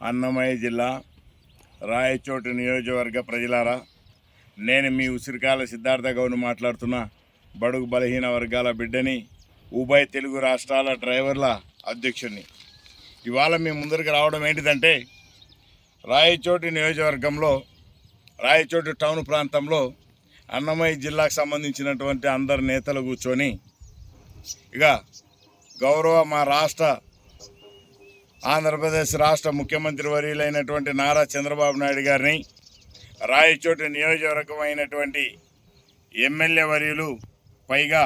అన్నమయ్య జిల్లా రాయచోటి నియోజకవర్గ ప్రజలారా నేను మీ ఉసిరికాల సిద్ధార్థ గౌడ్ మాట్లాడుతున్న బడుగు బలహీన వర్గాల బిడ్డని ఉభయ తెలుగు రాష్ట్రాల డ్రైవర్ల అధ్యక్షుడిని ఇవాళ మీ ముందరికి రావడం ఏంటిదంటే రాయచోటి నియోజకవర్గంలో రాయచోటి టౌన్ ప్రాంతంలో అన్నమయ్య జిల్లాకు సంబంధించినటువంటి అందరు నేతలు కూర్చొని ఇక గౌరవ మా రాష్ట్ర ఆంధ్రప్రదేశ్ రాష్ట్ర ముఖ్యమంత్రి వర్యులైనటువంటి నారా చంద్రబాబు నాయుడు గారిని రాయచోటి నియోజకవర్గమైనటువంటి ఎమ్మెల్యే వర్యులు పైగా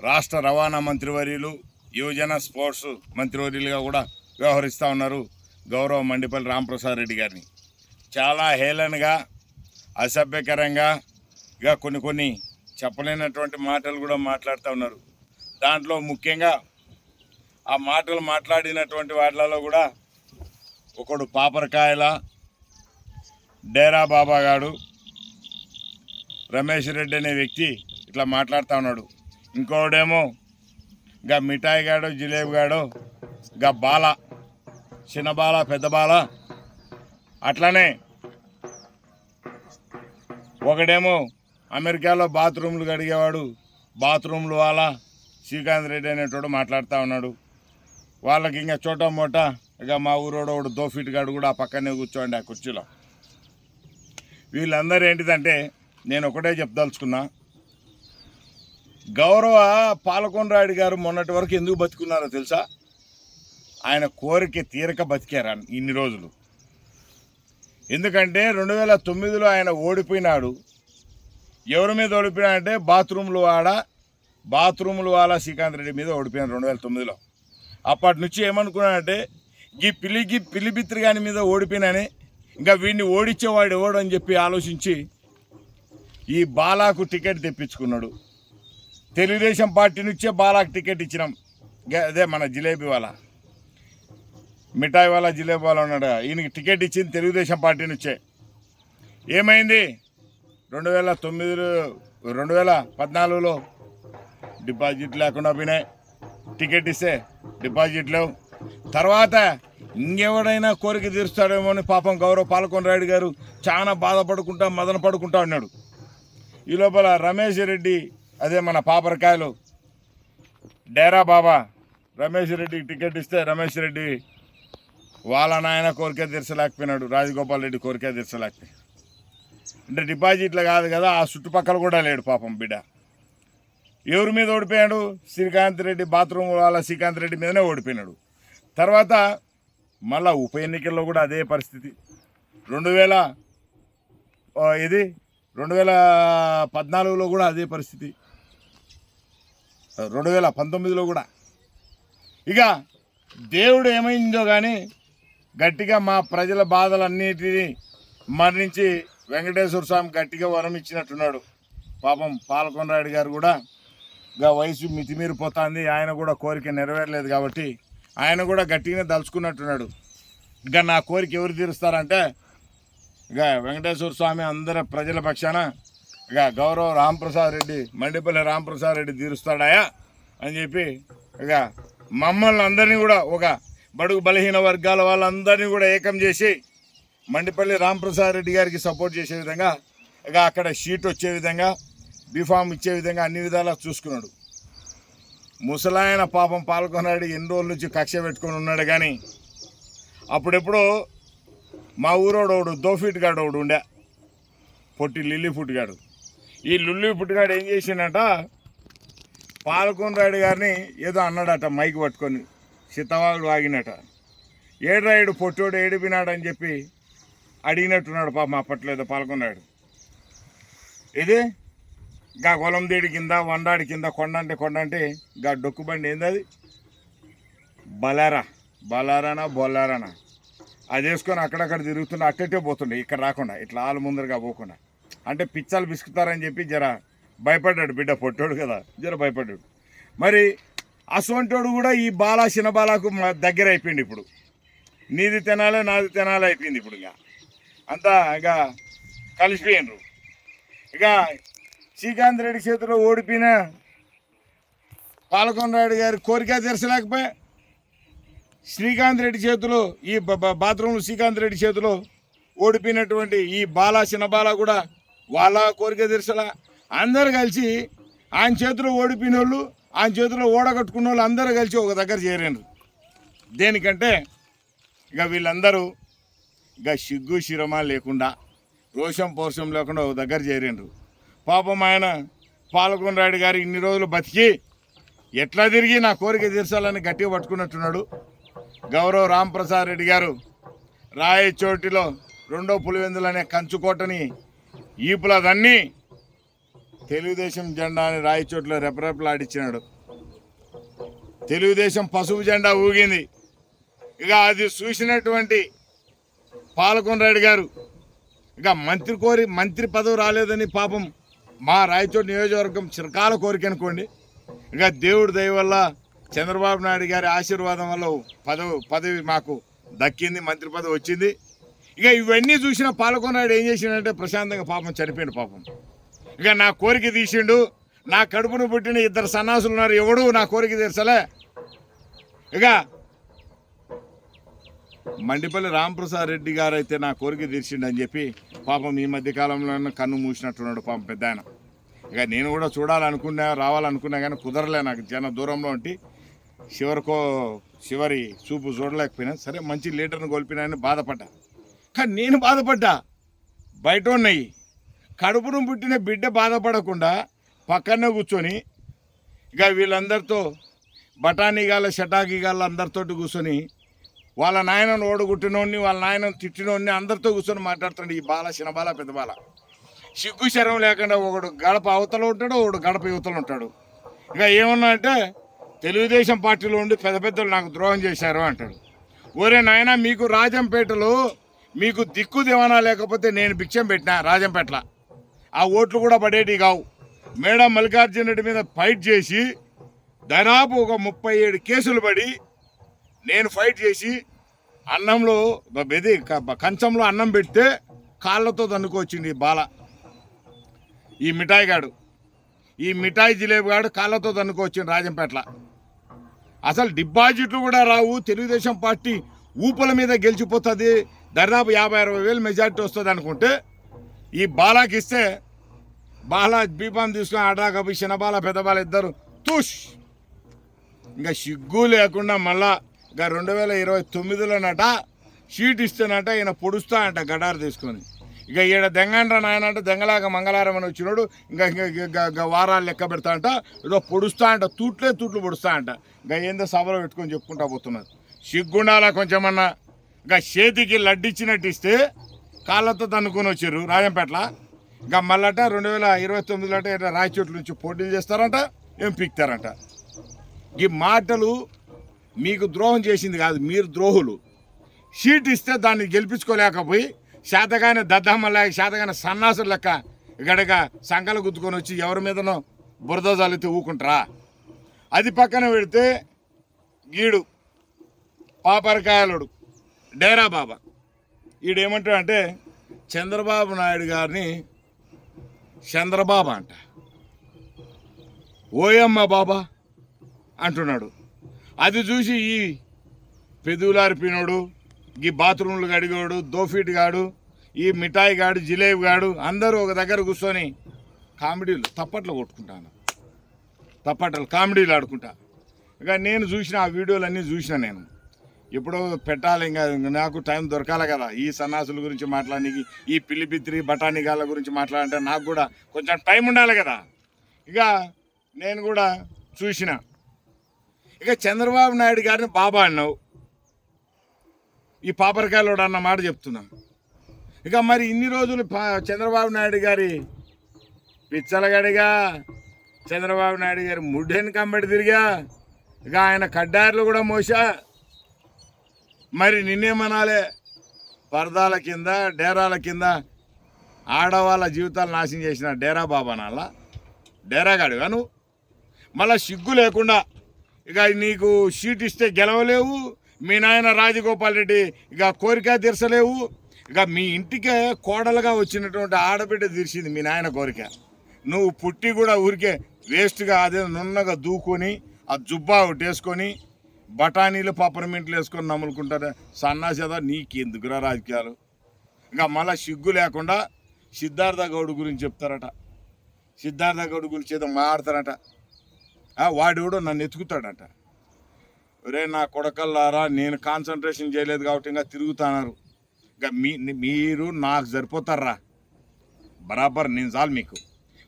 రాష్ట్ర రవాణా మంత్రివర్యులు యువజన స్పోర్ట్స్ మంత్రివర్యులుగా కూడా వ్యవహరిస్తూ ఉన్నారు గౌరవ మండిపల్లి రాంప్రసాద్ రెడ్డి గారిని. చాలా హేళనగా అసభ్యకరంగా ఇక కొన్ని కొన్ని చెప్పలేనటువంటి మాటలు కూడా మాట్లాడుతూ ఉన్నారు. దాంట్లో ముఖ్యంగా ఆ మాటలు మాట్లాడినటువంటి వాటిలలో కూడా ఒకడు పాపరకాయల డేరా బాబా గాడు రమేష్ రెడ్డి అనే వ్యక్తి ఇట్లా మాట్లాడుతూ ఉన్నాడు. ఇంకోడేమో గా మిఠాయి గాడు జిలేబీ గాడు గా బాల చిన్న బాల పెద్ద బాల అట్లానే ఒకడేమో అమెరికాలో బాత్రూమ్లు కడిగేవాడు బాత్రూమ్లు వాళ్ళ శ్రీకాంత్ రెడ్డి అనేటోడు మాట్లాడుతూ ఉన్నాడు. వాళ్ళకి ఇంకా చోట మోట ఇక మా ఊరోడు ఒకడు దోఫిట్ గాడు కూడా ఆ పక్కనే కూర్చోండి ఆ కుర్చీలో. వీళ్ళందరూ ఏంటిదంటే నేను ఒకటే చెప్పదలుచుకున్నా గౌరవ పాలకొండరాయుడు గారు మొన్నటి వరకు ఎందుకు బతుకున్నారో తెలుసా? ఆయన కోరిక తీరక బతికారు ఇన్ని రోజులు. ఎందుకంటే రెండు వేల తొమ్మిదిలో ఆయన ఓడిపోయినాడు. ఎవరి మీద ఓడిపోయినాడంటే బాత్రూమ్లు వాడ బాత్రూమ్లు వాళ్ళ శ్రీకాంత్ రెడ్డి మీద ఓడిపోయినాడు రెండు వేల తొమ్మిదిలో. అప్పటి నుంచి ఏమనుకున్నానంటే ఈ పిల్లికి పిల్లిపిత్రి గాని మీద ఓడిపోయినని ఇంకా వీడిని ఓడించేవాడు ఎవడు? అని చెప్పి ఆలోచించి ఈ బాలాకు టికెట్ తెప్పించుకున్నాడు. తెలుగుదేశం పార్టీ నుంచే బాలాకు టికెట్ ఇచ్చినాం. గ- అదే మన జిలేబీ వాళ్ళ. మిఠాయి వాళ్ళ జిలేబీ వాళ్ళ ఉన్నాడు. ఈయనకి టికెట్ ఇచ్చింది తెలుగుదేశం పార్టీ నుంచే. ఏమైంది? రెండు వేల తొమ్మిదిలో రెండు వేల పద్నాలుగులో డిపాజిట్ లేకుండా పోయినాయి. టికెట్ ఇస్తే డిపాజిట్ లేవు. తర్వాత ఇంకెవడైనా కోరిక తీరుస్తాడేమో అని పాపం గౌరవ పాలకొండరాయుడు గారు చాలా బాధపడుకుంటా మదన పడుకుంటా ఉన్నాడు. ఈ లోపల రమేష్ రెడ్డి అదే మన పాపరకాయలు డేరా బాబా రమేష్ రెడ్డికి టికెట్ ఇస్తే రమేష్ రెడ్డి వాళ్ళ నాయన కోరిక తీర్చలేకపోయినాడు రాజగోపాల్ రెడ్డి కోరిక తీర్చలేకపోయి అంటే డిపాజిట్లు కాదు కదా ఆ చుట్టుపక్కల కూడా లేడు పాపం బిడ్డ. ఎవరి మీద ఓడిపోయాడు? శ్రీకాంత్ రెడ్డి బాత్రూమ్ వాళ్ళ శ్రీకాంత్ రెడ్డి మీదనే ఓడిపోయినాడు. తర్వాత మళ్ళా ఉప ఎన్నికల్లో కూడా అదే పరిస్థితి. రెండు వేల ఇది? రెండు వేల పద్నాలుగులో కూడా అదే పరిస్థితి. రెండు వేల పంతొమ్మిదిలో కూడా. ఇక దేవుడు ఏమైందో కానీ గట్టిగా మా ప్రజల బాధలన్నిటినీ మరణించి వెంకటేశ్వర స్వామి గట్టిగా వరం ఇచ్చినట్టున్నాడు. పాపం పాలకొండరాయుడు గారు కూడా ఇక వయసు మితిమీరిపోతుంది ఆయన కూడా కోరిక నెరవేరలేదు కాబట్టి ఆయన కూడా గట్టిగానే దలుచుకున్నట్టున్నాడు ఇక నా కోరిక ఎవరు తీరుస్తారంటే ఇక వెంకటేశ్వర స్వామి అందరి ప్రజల పక్షాన ఇక గౌరవ రాంప్రసాద్ రెడ్డి మండిపల్లి రాంప్రసాద్ రెడ్డి తీరుస్తాడాయా అని చెప్పి ఇక మమ్మల్ని అందరినీ కూడా ఒక బడుగు బలహీన వర్గాల వాళ్ళందరినీ కూడా ఏకం చేసి మండిపల్లి రాంప్రసాద్ రెడ్డి గారికి సపోర్ట్ చేసే విధంగా ఇక అక్కడ షీట్ వచ్చే విధంగా బీఫామ్ ఇచ్చే విధంగా అన్ని విధాలా చూసుకున్నాడు. ముసలాయన పాపం పాల్గొన్నాడు ఎన్ని రోజుల నుంచి కక్ష పెట్టుకొని ఉన్నాడు కానీ అప్పుడెప్పుడు మా ఊరోడు ఒకడు గాడు ఒకడు ఉండే పొట్టి లిల్లీ పుట్టిగాడు ఈ లుల్లి పుట్టిగాడు ఏం చేసిండట పాల్కొనరాయుడు గారిని ఏదో అన్నాడట మైక్ పట్టుకొని సీతవాగుడు ఆగినట ఏడ్రాయుడు పొట్టోడు ఏడిపినాడని చెప్పి అడిగినట్టున్నాడు పాపం అప్పట్లో ఏదో పాల్గొన్నాడు. ఇది గా కొలందేడి కింద వండాడి కింద కొండ అంటే కొండ అంటే గా డొక్కుబండి ఏంది అది బలారా బలారానా బొల్లారానా? అది వేసుకొని అక్కడక్కడ తిరుగుతుండే అట్టటే పోతుండే ఇక్కడ రాకుండా ఇట్లా ఆలు ముందరగా పోకుండా. అంటే పిచ్చాలు బిసుకుతారని చెప్పి జర భయపడ్డాడు బిడ్డ పొట్టోడు కదా జర భయపడ్డాడు. మరి అసొంటోడు కూడా ఈ బాలా చిన్న బాలాకు దగ్గర అయిపోయింది ఇప్పుడు. నీది తినాలే నాది తినాలే అయిపోయింది ఇప్పుడు ఇక. అంతా ఇక కలిసిపోయినరు ఇక శ్రీకాంత్ రెడ్డి చేతిలో ఓడిపోయిన పాలకొండరాయుడు గారి కోరిక తీర్చలేకపోయా. శ్రీకాంత్ రెడ్డి చేతిలో ఈ బాత్రూంలో శ్రీకాంత్ రెడ్డి చేతిలో ఓడిపోయినటువంటి ఈ బాల చిన్నబాల కూడా వాళ్ళ కోరిక తీర్చలా. అందరు కలిసి ఆయన చేతిలో ఓడిపోయిన వాళ్ళు ఆయన చేతిలో ఓడగట్టుకున్న వాళ్ళు అందరూ కలిసి ఒక దగ్గర చేరారు దేనికంటే ఇక వీళ్ళందరూ ఇక సిగ్గు శిరమ లేకుండా రోషం పౌరుషం లేకుండా ఒక దగ్గర చేరిండ్రు పాపం ఆయన పాలకొండరాయుడు గారు ఇన్ని రోజులు బతికి ఎట్లా తిరిగి నా కోరిక తీర్చాలని గట్టిగా పట్టుకున్నట్టున్నాడు. గౌరవ రాంప్రసాద్ రెడ్డి గారు రాయచోటిలో రెండో పులివెందులు అనే కంచుకోటని ఈపులదన్నీ తెలుగుదేశం జెండాని రాయచోటిలో రెపరెపలాడిచ్చినాడు తెలుగుదేశం పసుపు జెండా ఊగింది. ఇక అది చూసినటువంటి పాలకొండరెడ్డి గారు ఇక మంత్రి కోరి మంత్రి పదవి రాలేదని పాపం మా రాయచోటి నియోజకవర్గం చిరకాల కోరిక అనుకోండి. ఇక దేవుడి దయ వల్ల చంద్రబాబు నాయుడు గారి ఆశీర్వాదం వల్ల పదవి పదవి మాకు దక్కింది మంత్రి పదవి వచ్చింది. ఇక ఇవన్నీ చూసిన పాలకొన్నాడు ఏం చేసిండంటే ప్రశాంతంగా పాపం చనిపోయింది పాపం. ఇక నా కోరిక తీసిండు నా కడుపును పుట్టిన ఇద్దరు సన్నాసులు ఉన్నారు ఎవడు నా కోరిక తీర్చలే. ఇక మండిపల్లి రాంప్రసాద్ రెడ్డి గారు అయితే నా కోరిక తీర్చిండని అని చెప్పి పాపం ఈ మధ్య కాలంలో కన్ను మూసినట్టున్నాడు పాపం పెద్ద ఆయన. ఇక నేను కూడా చూడాలనుకున్నా రావాలనుకున్నా కానీ కుదరలే నాకు. జన దూరంలో ఉంటి చివరికో చివరి చూపు చూడలేకపోయినా సరే మంచి లీటర్ను కోల్పోయినాయని బాధపడ్డా. కానీ నేను బాధపడ్డా. బయట ఉన్నాయి కడుపును పుట్టిన బిడ్డ బాధపడకుండా పక్కనే కూర్చొని ఇక వీళ్ళందరితో బఠానీ గాల షటాకీ గాళ్ళ అందరితోటి కూర్చొని వాళ్ళ నాయనను ఓడగొట్టినోడిని వాళ్ళ నాయనను తిట్టినోడిని అందరితో కూర్చొని మాట్లాడుతాడు ఈ బాల చిన్న బాల పెద్ద బాల సిగ్గు శరం లేకుండా ఒకడు గడప అవతల ఉంటాడు ఒకడు గడప యువతలు ఉంటాడు. ఇక ఏమన్నా అంటే తెలుగుదేశం పార్టీలో ఉండి పెద్ద పెద్దలు నాకు ద్రోహం చేశారు అంటాడు. ఒరే నాయన మీకు రాజంపేటలో మీకు దిక్కు దివానా లేకపోతే నేను భిక్షం పెట్టినా రాజంపేటలో? ఆ ఓట్లు కూడా పడేటి కావు. మేడం మల్లికార్జున రెడ్డి మీద ఫైట్ చేసి దాదాపు ఒక ముప్పై ఏడు కేసులు పడి నేను ఫైట్ చేసి అన్నంలో ఇది కంచంలో అన్నం పెడితే కాళ్ళతో తన్నుకొచ్చింది ఈ బాల. ఈ మిఠాయి గాడు. ఈ మిఠాయి జిలేబీ గాడు కాళ్ళతో తన్నుకొచ్చింది రాజంపేటలో. అసలు డిపాజిట్లు కూడా రావు తెలుగుదేశం పార్టీ ఊపల మీద గెలిచిపోతుంది దాదాపు యాభై అరవై వేలు మెజార్టీ వస్తుంది అనుకుంటే ఈ బాలాకి ఇస్తే బాలా బీపాం తీసుకొని ఆడాకపి చిన్న బాల పెద్ద బాల ఇద్దరు తుష్. ఇంకా సిగ్గు లేకుండా మళ్ళా గా రెండు వేల ఇరవై తొమ్మిదిలోనట షీట్ ఇస్తేనట ఈయన పొడుస్తా అంట గడారు తీసుకొని. ఇక ఈడ దెంగండ్ర నాయన అంటే దెంగలాగా మంగళవారం అని వచ్చినాడు ఇంకా ఇంకా ఇంకా ఇంకా వారాలు లెక్క పెడతా అంట ఏదో పొడుస్తా అంట తూట్లే తూట్లు పొడుస్తా అంట. ఇంకా ఏందో సభలో పెట్టుకొని చెప్పుకుంటా పోతున్నారు. సిగ్గుండాలా కొంచెమన్నా? ఇంకా చేతికి లడ్డిచ్చినట్టు ఇస్తే కాళ్ళతో తన్నుకొని వచ్చారు రాజంపేటల. ఇంకా మళ్ళట రెండు వేల ఇరవై తొమ్మిదిలో అంటే రాయచోట్ల నుంచి పోటీలు చేస్తారంట ఏం పీక్తారంట. ఈ మాటలు మీకు ద్రోహం చేసింది కాదు మీరు ద్రోహులు. సీట్ ఇస్తే దాన్ని గెలిపించుకోలేకపోయి శాతగాన దద్దమ్మ లేక సన్నాసులు లెక్క గడగ సంకలు గుద్దుకొని వచ్చి ఎవరి మీదనో బురద జల్లితే ఊకుంటారా? అది పక్కన పెడితే గీడు పాపరకాయలుడు డేరా బాబా. ఈడేమంటాడు అంటే చంద్రబాబు నాయుడు గారిని చంద్రబాబు అంట. ఓయమ్మ బాబా అంటున్నాడు. అది చూసి ఈ పెదులారిపినోడు ఈ బాత్రూంలు గడిగాడు దోఫీట్ గాడు ఈ మిఠాయి గాడు జిలేబీ గాడు అందరూ ఒక దగ్గర కూర్చొని కామెడీలు తప్పట్లు కొట్టుకుంటాను. తప్పట్లు కామెడీలు ఆడుకుంటా. ఇక నేను చూసిన ఆ వీడియోలన్నీ చూసిన నేను. ఎప్పుడో పెట్టాలి ఇంకా నాకు టైం దొరకాలి కదా. ఈ సన్నాసుల గురించి మాట్లాడడానికి ఈ పిల్లిపిత్రి బఠానీ గురించి మాట్లాడంటే నాకు కూడా కొంచెం టైం ఉండాలి కదా. ఇక నేను కూడా చూసిన. ఇక చంద్రబాబు నాయుడు గారిని బాబా అన్నావు. ఈ పాపరకాయలోడు అన్న మాట చెప్తున్నా ఇక మరి ఇన్ని రోజులు పా- చంద్రబాబు నాయుడు గారి పిచ్చలగడిగా చంద్రబాబు నాయుడు గారి ముడ్డెని కంబడి తిరిగా ఇక ఆయన కడ్డారులు కూడా మోసా. మరి నిన్నేమనాలే? పరదాల కింద డేరాల కింద ఆడవాళ్ళ జీవితాలు నాశనం చేసిన డేరా బాబా నాల? డేరాగాడుగా నువ్వు? మళ్ళా సిగ్గు లేకుండా ఇక నీకు సీట్ ఇస్తే గెలవలేవు. మీ నాయన రాజగోపాల్ రెడ్డి ఇక కోరిక తీర్చలేవు. ఇక మీ ఇంటికే కోడలుగా వచ్చినటువంటి ఆడబిడ్డ తీర్చింది మీ నాయన కోరిక. నువ్వు పుట్టి కూడా ఊరికే వేస్ట్గా అదే నున్నగా దూకొని ఆ జుబ్బా ఒకటి వేసుకొని బఠానీలు పప్పరమింట్లు వేసుకొని నమ్ములుకుంటారు సన్నాసేదా నీకెందుకురా రాజకీయాలు? ఇంకా మళ్ళీ సిగ్గు లేకుండా సిద్ధార్థ గౌడ్ గురించి చెప్తారట. సిద్ధార్థ గౌడ్ గురించి ఏదో మాడతారట వాడు కూడా నన్ను ఎత్తుకుతాడట. ఒరే నా కొడకల్లారా నేను కాన్సన్ట్రేషన్ చేయలేదు కాబట్టి ఇంకా తిరుగుతున్నారు ఇంకా మీ మీరు నాకు సరిపోతారా? బరాబర్ నేను చాలు మీకు.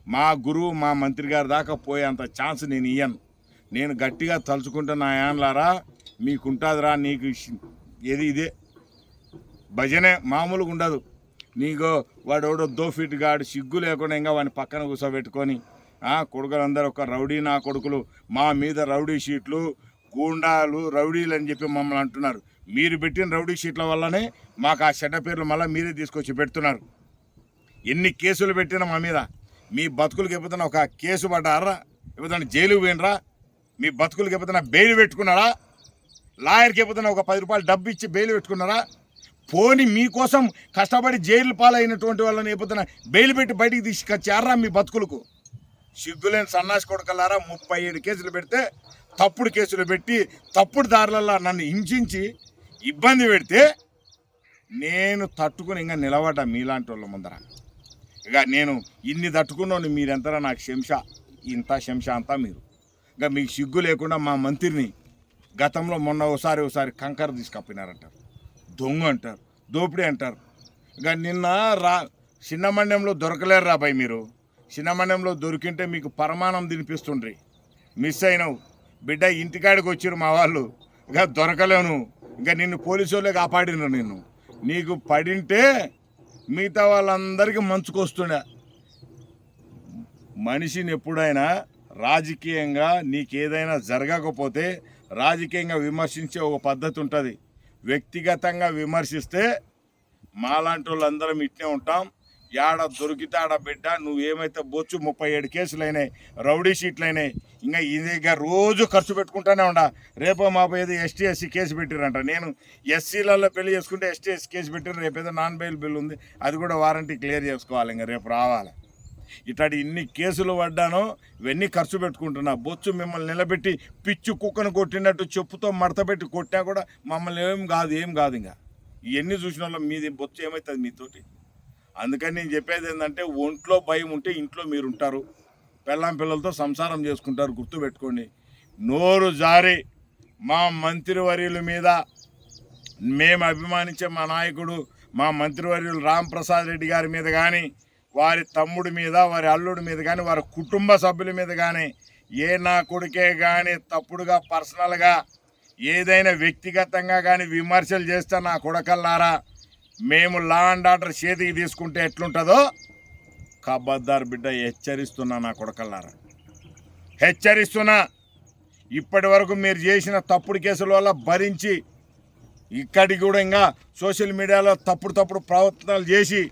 మా గురువు మా మంత్రి గారి దాకా పోయేంత ఛాన్స్ నేను ఇయ్యను. నేను గట్టిగా తలుచుకుంటున్న యాన్లారా మీకుంటుందిరా నీకు ఏది ఇదే? భజనే మామూలుగా ఉండదు నీకు వాడు ఎవడో దోఫిట్ గాడు సిగ్గు లేకుండా ఇంకా వాడిని పక్కన కూర్చోబెట్టుకొని కొడుకులందరూ ఒక రౌడీ నా కొడుకులు. మా మీద రౌడీ షీట్లు గూండాలు రౌడీలు అని చెప్పి మమ్మల్ని అంటున్నారు. మీరు పెట్టిన రౌడీ షీట్ల వల్లనే మాకు ఆ చెడ్డ పేర్లు మళ్ళీ మీరే తీసుకొచ్చి పెడుతున్నారు. ఎన్ని కేసులు పెట్టినా మా మీద? మీ బతుకులకి ఎప్పుడైనా ఒక కేసు పడ్డారా? ఎప్పుడైనా జైలు పోయినరా? మీ బతుకులకి ఎప్పుడైనా బెయిల్ పెట్టుకున్నారా? లాయర్కి ఎప్పుడైనా ఒక పది రూపాయలు డబ్బు ఇచ్చి బెయిల్ పెట్టుకున్నారా? పోని మీకోసం కష్టపడి జైలు పాలైనటువంటి వాళ్ళని ఎప్పుడైనా బెయిల్ పెట్టి బయటికి తీసుకొచ్చారా మీ బతుకులకు? సిగ్గులేని సన్నాసి కొడుకలారా ముప్పై ఏడు కేసులు పెడితే తప్పుడు కేసులు పెట్టి తప్పుడు దారులలో నన్ను హింసించి ఇబ్బంది పెడితే నేను తట్టుకుని ఇంకా నిలబడ్డా మీలాంటి వాళ్ళ ముందర. ఇక నేను ఇన్ని తట్టుకున్నాను మీరెంతరా నాకు శంష? ఇంత శంష అంతా మీరు. ఇంకా మీకు సిగ్గు లేకుండా మా మంత్రిని గతంలో మొన్న ఒకసారి ఒకసారి కంకర తీసుకపోయినారంటారు దొంగ అంటారు దోపిడీ అంటారు. ఇక నిన్న రా చిన్నమండ్యంలో దొరకలేరు రాబాయ్ మీరు. చిన్నమండ్యంలో దొరికింటే మీకు పరమాణం తినిపిస్తుండ్రి. మిస్ అయినావు. బిడ్డ ఇంటికాడికి వచ్చిరు మా వాళ్ళు. ఇక దొరకలేను. ఇంకా నిన్ను పోలీసు వాళ్ళే కాపాడినారు నిన్ను. నీకు పడింటే మిగతా వాళ్ళందరికీ మంచుకొస్తుండే. మనిషిని ఎప్పుడైనా రాజకీయంగా నీకేదైనా జరగకపోతే రాజకీయంగా విమర్శించే ఒక పద్ధతి ఉంటుంది. వ్యక్తిగతంగా విమర్శిస్తే మాలాంటి వాళ్ళందరం ఇట్నే ఉంటాం. యాడ దొరికితే ఆడ బిడ్డ నువ్వేమైతే బొచ్చు ముప్పై ఏడు కేసులు అయినాయి రౌడీ షీట్లు అయినాయి ఇంకా ఇదిగా రోజు ఖర్చు పెట్టుకుంటానే ఉండా. రేపో మాపో ఏదో ఎస్టీ ఎస్సీ కేసు పెట్టిరంట నేను ఎస్సీలలో పెళ్ళి చేసుకుంటే ఎస్టీ ఎస్సీ కేసు పెట్టిరు రేపు ఏదో నాన్ బెయిల్ బిల్ ఉంది అది కూడా వారంటీ క్లియర్ చేసుకోవాలి ఇంకా రేపు రావాలి. ఇట్లాంటి ఇన్ని కేసులు పడ్డానో ఇవన్నీ ఖర్చు పెట్టుకుంటున్నా. బొచ్చు మిమ్మల్ని నిలబెట్టి పిచ్చు కుక్కను కొట్టినట్టు చెప్పుతో మడతపెట్టి కొట్టినా కూడా మమ్మల్ని ఏం కాదు ఏం కాదు ఇంకా. ఇవన్నీ చూసిన వాళ్ళం మీది బొచ్చు ఏమవుతుంది మీతోటి? అందుకని నేను చెప్పేది ఏంటంటే ఒంట్లో భయం ఉంటే ఇంట్లో మీరు ఉంటారు పెళ్ళాం పిల్లలతో సంసారం చేసుకుంటారు గుర్తుపెట్టుకోండి. నోరు జారి మా మంత్రివర్యుల మీద మేము అభిమానించే మా నాయకుడు మా మంత్రివర్యులు రామ్ ప్రసాద్ రెడ్డి గారి మీద కానీ వారి తమ్ముడి మీద వారి అల్లుడి మీద కానీ వారి కుటుంబ సభ్యుల మీద కానీ ఏ నా కొడుకే కానీ తప్పుడుగా పర్సనల్గా ఏదైనా వ్యక్తిగతంగా కానీ విమర్శలు చేస్తే నా కొడకల్లారా? మేము లా అండ్ ఆర్డర్ చేతికి తీసుకుంటే ఎట్లుంటుందో కబద్దార్ బిడ్డ హెచ్చరిస్తున్నా నా కొడకల్లారా. హెచ్చరిస్తున్నా. ఇప్పటి వరకు మీరు చేసిన తప్పుడు కేసుల వల్ల భరించి ఇక్కడికి కూడా ఇంకా సోషల్ మీడియాలో తప్పుడు తప్పుడు ప్రవర్తనలు చేసి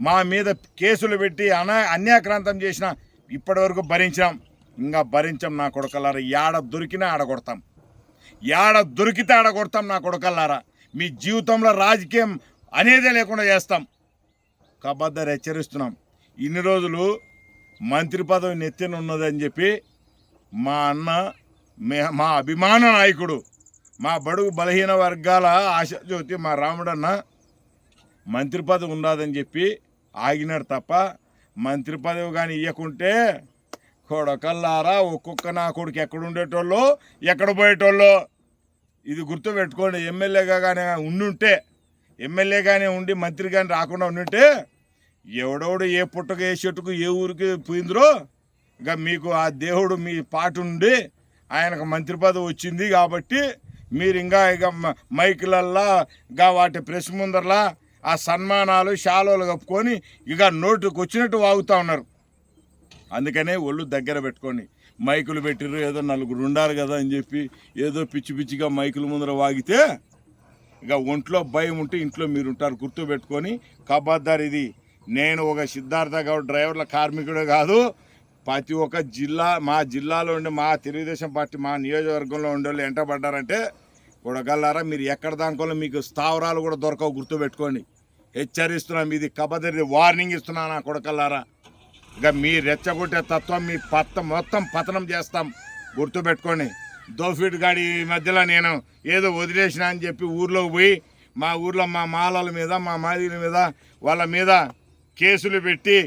మా మీద కేసులు పెట్టి అనా అన్యాక్రాంతం చేసిన ఇప్పటి వరకు భరించాం. ఇంకా భరించాం నా కొడకల్లారా. యాడ దొరికినా ఆడగొడతాం ఏడ యాడ దొరికితే ఆడగొడతాం నా కొడకల్లారా. మీ జీవితంలో రాజకీయం అనేదే లేకుండా చేస్తాం. కబద్దరు హెచ్చరిస్తున్నాం. ఇన్ని రోజులు మంత్రి పదవి నెత్తిన ఉన్నదని చెప్పి మా అన్న మే- మా అభిమాన నాయకుడు మా బడుగు బలహీన వర్గాల ఆశాజ్యోతి మా రాముడన్న మంత్రి పదవి ఉండదని చెప్పి ఆగినాడు తప్ప మంత్రి పదవి కానీ ఇవ్వకుంటే కొడకల్లారా ఒక్కొక్క నా కొడుకు ఎక్కడ ఉండేటోళ్ళు ఎక్కడ పోయేటోళ్ళు? ఇది గుర్తుపెట్టుకోండి ఎమ్మెల్యేగా కానీ ఉండుంటే ఎమ్మెల్యేగానే ఉండి మంత్రి కానీ రాకుండా ఉండింటే ఎవడెవడు ఏ పుట్టకు ఏ చెట్టుకు ఏ ఊరికి పోయిందిరో ఇక మీకు ఆ దేవుడు మీ పాటు ఉండి ఆయనకు మంత్రి పదవి వచ్చింది కాబట్టి మీరు ఇంకా ఇక మైకులల్లా ఇంకా వాటి ప్రెస్ ముందరలా ఆ సన్మానాలు శాలువలు కప్పుకొని ఇక నోటుకు వచ్చినట్టు వాగుతూ ఉన్నారు. అందుకనే ఒళ్ళు దగ్గర పెట్టుకొని మైకులు పెట్టిర్రు ఏదో నలుగురు ఉండారు కదా అని చెప్పి ఏదో పిచ్చి పిచ్చిగా మైకుల ముందర వాగితే ఇక ఒంట్లో భయం ఉంటే ఇంట్లో మీరు ఉంటారు గుర్తు పెట్టుకొని. కబాద్దార్ ఇది నేను ఒక సిద్ధార్థ గౌడ్ డ్రైవర్ల కార్మికుడే కాదు. ప్రతి ఒక్క జిల్లా మా జిల్లాలో ఉండే మా తెలుగుదేశం పార్టీ మా నియోజకవర్గంలో ఉండే వాళ్ళు ఎంటబడ్డారంటే కొడగల్లారా మీరు ఎక్కడ దానికోలో మీకు స్థావరాలు కూడా దొరకవు గుర్తుపెట్టుకోండి హెచ్చరిస్తున్నాం ఇది కబదరి వార్నింగ్ ఇస్తున్నా నా కొడకల్లారా. ఇక మీ రెచ్చగొట్టే తత్వం మీ పత్త మొత్తం పతనం చేస్తాం గుర్తుపెట్టుకోండి దోఫీట్ గాడి మధ్యలో నేను ఏదో వదిలేసిన అని చెప్పి ఊర్లోకి పోయి మా ఊర్లో మా మాలల మీద మా మాదిల మీద వాళ్ళ మీద కేసులు పెట్టి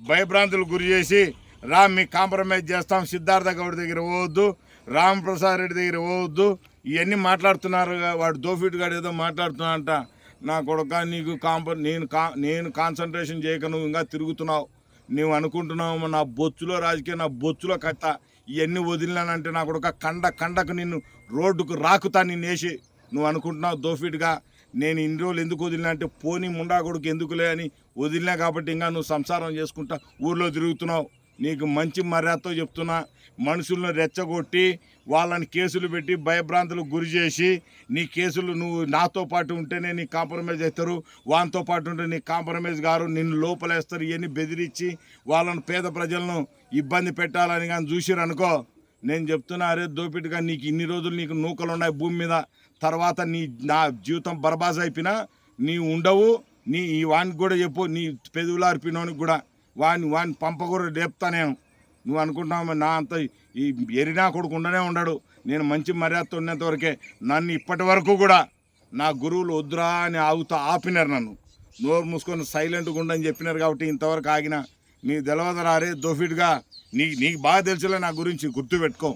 భయభ్రాంతులు గురి చేసి రామ్ మీకు కాంప్రమైజ్ చేస్తాం సిద్ధార్థ గౌడ్ దగ్గర పోవద్దు రామ్ ప్రసాద్ రెడ్డి దగ్గర పోవద్దు ఇవన్నీ మాట్లాడుతున్నారు వాడు దోఫీట్ గాడు ఏదో మాట్లాడుతున్నాడంట. నా కొడుక నీకు కాంప నేను కా నేను కాన్సన్ట్రేషన్ చేయక నువ్వు ఇంకా తిరుగుతున్నావు. నువ్వు అనుకుంటున్నావు నా బొచ్చులో రాజకీయ నా బొచ్చులో కట్ట. ఇవన్నీ వదిలినానంటే నా కొడుక కండ కండకు నిన్ను రోడ్డుకు రాకుతా నిన్ను వేసి. నువ్వు అనుకుంటున్నావు దోఫిట్గా నేను ఇన్ని రోజులు ఎందుకు వదిలినా అంటే పోనీ ముండా కొడుకు ఎందుకులే అని వదిలినా కాబట్టి ఇంకా నువ్వు సంసారం చేసుకుంటా ఊర్లో తిరుగుతున్నావు. నీకు మంచి మర్యాదతో చెప్తున్నా. మనుషులను రెచ్చగొట్టి వాళ్ళని కేసులు పెట్టి భయభ్రాంతులకు గురి చేసి నీ కేసులు నువ్వు నాతో పాటు ఉంటేనే నీ కాంప్రమైజ్ అవుతారు వాళ్ళతో పాటు ఉంటే నీ కాంప్రమైజ్ గారు నిన్ను లోపలేస్తారు ఇవన్నీ బెదిరించి వాళ్ళని పేద ప్రజలను ఇబ్బంది పెట్టాలని కానీ చూసిరనుకో నేను చెప్తున్నా అరే దోపిడిగా నీకు ఇన్ని రోజులు నీకు నూకలు ఉన్నాయి భూమి మీద. తర్వాత నీ నా జీవితం బర్బాజ్ అయిపోయినా నీ ఉండవు. నీ ఈ వానికి కూడా చెప్పు నీ పెదవులార్పినోనికి కూడా. వాడిని వాడిని పంపకూర రేపుతా నేను. నువ్వు అనుకుంటున్నావు నా అంత ఈ ఎరినా కొడుకు ఉండనే ఉండడు. నేను మంచి మర్యాదతో ఉన్నంత వరకే నన్ను ఇప్పటి వరకు కూడా నా గురువులు వద్దురా అని ఆగుతూ ఆపినారు నన్ను. నోరు మూసుకొని సైలెంట్గా ఉండని చెప్పినారు కాబట్టి ఇంతవరకు ఆగిన. నీ తెలవదరా రే దోఫిడ్గా. నీ నీకు బాగా తెలుసులే నా గురించి గుర్తుపెట్టుకో.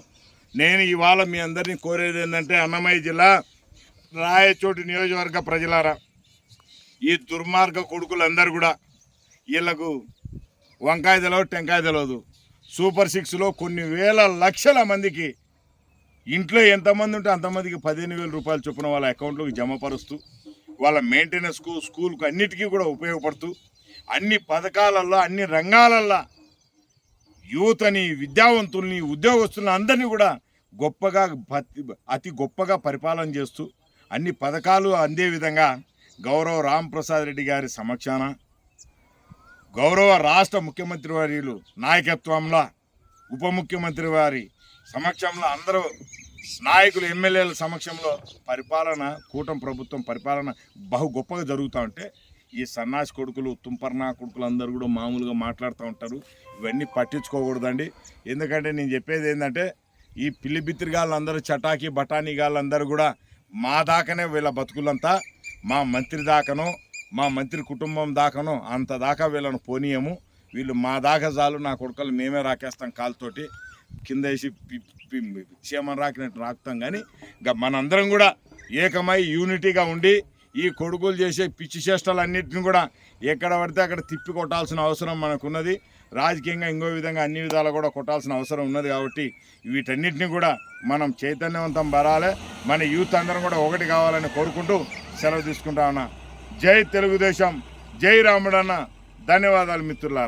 నేను ఇవాళ మీ అందరినీ కోరేది ఏంటంటే అన్నమయ్య జిల్లా రాయచోటి నియోజకవర్గ ప్రజలారా. ఈ దుర్మార్గ కొడుకులందరూ కూడా వీళ్ళకు వంకాయ తెలియదు టెంకాయ తెలియదు సూపర్ సిక్స్లో కొన్ని వేల లక్షల మందికి ఇంట్లో ఎంతమంది ఉంటే అంతమందికి పదిహేను వేల రూపాయలు చొప్పున వాళ్ళ అకౌంట్లోకి జమపరుస్తూ వాళ్ళ మెయింటెనెన్స్కు స్కూల్కు అన్నిటికీ కూడా ఉపయోగపడుతూ అన్ని పథకాలల్లో అన్ని రంగాలల్లో యువతని విద్యావంతుల్ని ఉద్యోగస్తుల్ని అందరినీ కూడా గొప్పగా అతి గొప్పగా పరిపాలన చేస్తూ అన్ని పథకాలు అందే విధంగా గౌరవ రాంప్రసాద్ రెడ్డి గారి సమక్షాన గౌరవ రాష్ట్ర ముఖ్యమంత్రి వారిలు నాయకత్వంలో ఉప ముఖ్యమంత్రి వారి సమక్షంలో అందరూ నాయకులు ఎమ్మెల్యేల సమక్షంలో పరిపాలన కూటమి ప్రభుత్వం పరిపాలన బహు గొప్పగా జరుగుతూ ఉంటే ఈ సన్నాసి కొడుకులు తుంపర్నా కొడుకులు అందరూ కూడా మామూలుగా మాట్లాడుతూ ఉంటారు. ఇవన్నీ పట్టించుకోకూడదండి. ఎందుకంటే నేను చెప్పేది ఏంటంటే ఈ పిల్లి బిత్తిరిగాళ్ళందరూ చటాకి బఠానీ గాళ్ళందరూ కూడా మా దాకానే వీళ్ళ బతుకులంతా మా మంత్రి దాకనో మా మంత్రి కుటుంబం దాకాను అంత దాకా వీళ్ళను పోనీయము. వీళ్ళు మా దాకా చాలు నా కొడుకలు మేమే రాకేస్తాం కాలుతోటి. కింద వేసి క్షేమం రాకినట్టు రాకుతాం కానీ ఇంకా మనందరం కూడా ఏకమై యూనిటీగా ఉండి ఈ కొడుకులు చేసే పిచ్చి చేష్టలన్నింటిని కూడా ఎక్కడ పడితే అక్కడ తిప్పి కొట్టాల్సిన అవసరం మనకున్నది. రాజకీయంగా ఇంకో విధంగా అన్ని విధాలు కూడా కొట్టాల్సిన అవసరం ఉన్నది కాబట్టి వీటన్నిటిని కూడా మనం చైతన్యవంతం బరాలే. మన యూత్ అందరం కూడా ఒకటి కావాలని కోరుకుంటూ సెలవు తీసుకుంటా ఉన్నా. జై తెలుగుదేశం జై రాముడన్న ధన్యవాదాలు మిత్రులారా.